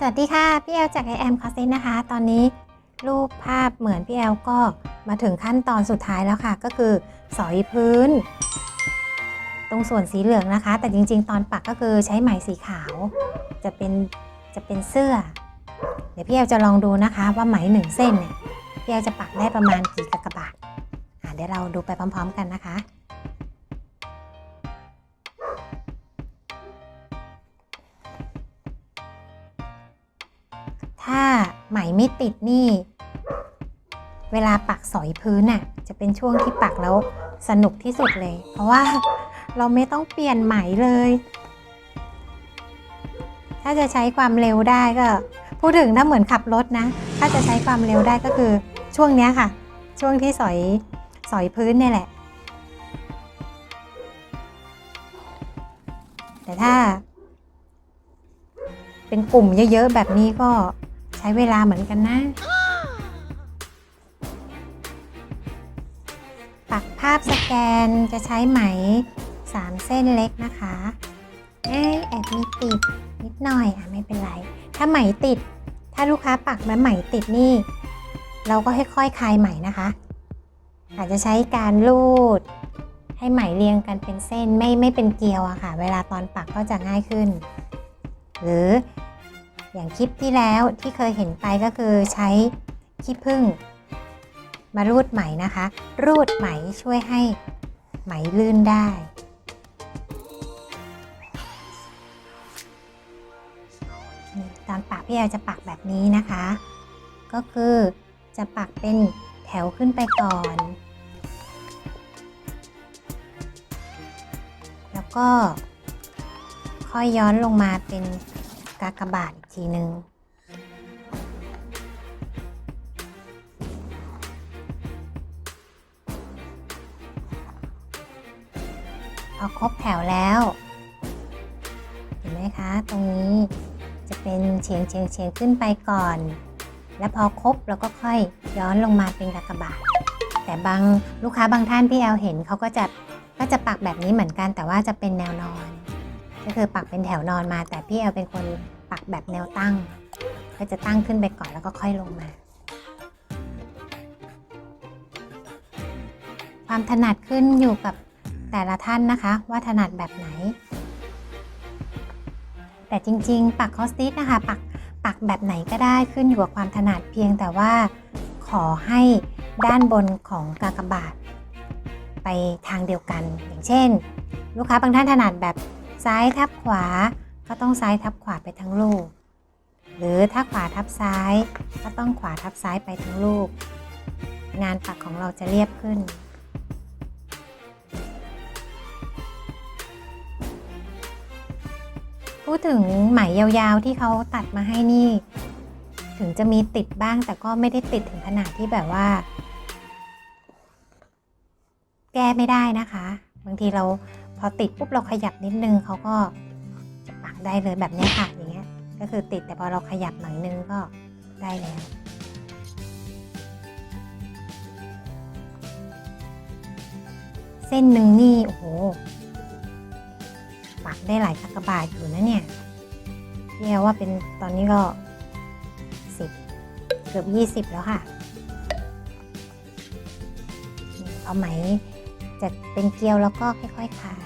สวัสดีค่ะ พี่แอลจากไอแอมคอสเซนนะคะ ตอนนี้รูปภาพเหมือนพี่แอลก็มาถึงขั้นตอนสุดท้ายแล้วค่ะ ก็คือสอยพื้น ตรงส่วนสีเหลืองนะคะ แต่จริง ๆ ตอนปักก็คือใช้ไหมสีขาว จะเป็นจะเป็นเสื้อ เดี๋ยวพี่แอลจะลองดูนะคะว่าไหมหนึ่งเส้นเนี่ยพี่แอลจะปักได้ประมาณกี่กากบาทอะเดี๋ยวเราดูไปพร้อม ๆ กันนะคะ ถ้าไหมไม่ติดนี่ เวลาปักสอยพื้นน่ะ จะเป็นช่วงที่ปักแล้วสนุกที่สุดเลย เพราะว่าเราไม่ต้องเปลี่ยนไหมเลย ถ้าจะใช้ความเร็วได้ก็ พูดถึงถ้าเหมือนขับรถนะ ถ้าจะใช้ความเร็วได้ก็คือช่วงนี้ค่ะ ช่วงที่สอยสอยพื้นนี่แหละ แต่ถ้าเป็นกลุ่มเยอะๆแบบนี้ก็ ใช้เวลาเหมือนกันนะ ปักภาพสแกนจะใช้ไหม 3 เส้นเล็กนะคะ เอ้แอบมีติดนิดหน่อยอะไม่เป็นไร ถ้าไหมติด ถ้าลูกค้าปักแล้วไหมติดนี่ เราก็ค่อยๆคลายไหมนะคะ อาจจะใช้การลูด ให้ไหมเรียงกันเป็นเส้นไม่ไม่เป็นเกลียวอะค่ะ เวลาตอนปักก็จะง่ายขึ้น หรือ อย่างคลิปที่แล้วที่เคยเห็นไปก็คือใช้ขี้ผึ้งมารูดไหมนะคะ รูดไหมช่วยให้ไหมลื่นได้ตอนปักพี่แอลจะปักแบบนี้นะคะ ก็คือจะปักเป็นแถวขึ้นไปก่อน แล้วก็ค่อยย้อนลงมาเป็นกากบาท ทีหนึ่งพอครบแถวแล้ว เห็นไหมคะ ตรงนี้จะเป็นเฉียงเฉียงเฉียงขึ้นไปก่อน แล้วพอครบเราก็ค่อยย้อนลงมาเป็นกากบาทแต่บางลูกค้าบางท่านที่แอลเห็นเขาก็จะก็จะปักแบบนี้เหมือนกันแต่ว่าจะเป็นแนวนอน ก็คือปักเป็นแถวนอนมาแต่พี่แอลเป็นคน ปักแบบแนวตั้ง ก็จะตั้งขึ้นไปก่อนแล้วก็ค่อยลงมา ความถนัดขึ้นอยู่กับแต่ละท่านนะคะ ว่าถนัดแบบไหน แต่จริงๆ ปักคอสติสนะคะ ปักปักแบบไหนก็ได้ขึ้นอยู่กับความถนัดเพียงแต่ว่าขอให้ด้านบนของกากบาท ไปทางเดียวกัน อย่างเช่น ลูกค้าบางท่านถนัดแบบซ้ายทับขวา ก็ต้องซ้ายทับขวาไปทั้งลูก หรือถ้าขวาทับซ้าย ก็ต้องขวาทับซ้ายไปทั้งลูก งานปักของเราจะเรียบขึ้น พูดถึงไหมยาวๆที่เขาตัดมาให้นี่ ถึงจะมีติดบ้างแต่ก็ไม่ได้ติดถึงขนาดที่แบบว่า แก้ไม่ได้นะคะ บางทีเราพอติดปุ๊บเราขยับนิดนึงเขาก็ ปักได้เลยแบบนี้ค่ะอย่างเงี้ยก็คือติดแต่พอเราขยับหน่อยนึงก็ได้แล้วเส้นหนึ่งนี่โอ้โหปักได้หลายกากบาทอยู่นะเนี่ยเรียกว่าเป็นตอนนี้ก็สิบเกือบยี่สิบแล้วค่ะ เอาไหมจะเป็นเกลียวแล้วก็ค่อยๆคลาย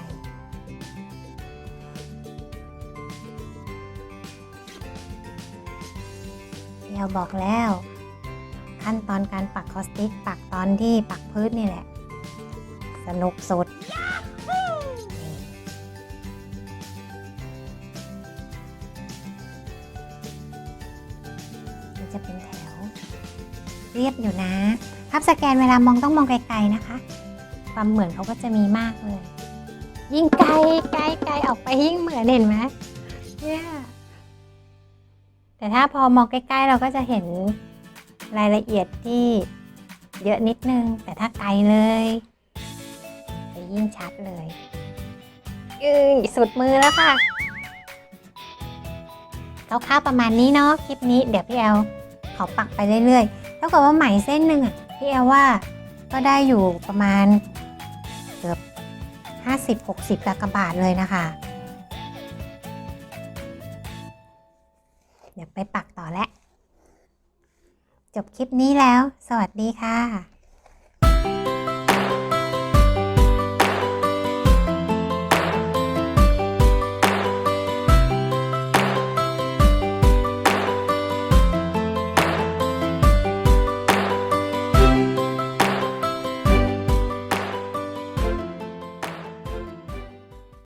เดียวบอกแล้ว ขั้นตอนการปักคอสติกปักตอนที่ปักพื้นนี่แหละ สนุกสุดจะเป็นแถว เรียบอยู่นะภาพสแกนเวลามองต้องมองไกลๆนะคะ ความเหมือนเขาก็จะมีมากเลย ยิ่งไกลไกลไกลออกไปยิ่งเหมือนเห็นไหมเนี่ย แต่ถ้าพอมองใกล้ๆ เราก็จะเห็นรายละเอียดที่เยอะนิดนึง แต่ถ้าไกลเลยจะยิ่งชัดเลยยืยสุดมือแล้วค่ะคร่าวๆประมาณนี้เนาะคลิปนี้เดี๋ยวพี่แอลขอปักไปเรื่อยๆเท่ากับว่าไหมเส้นหนึ่งอะพี่แอลว่าก็ได้อยู่ประมาณเกือบ 50-60กากบาทเลยนะคะ เดี๋ยวไปปักต่อแล้ว จบคลิปนี้แล้ว สวัสดีค่ะ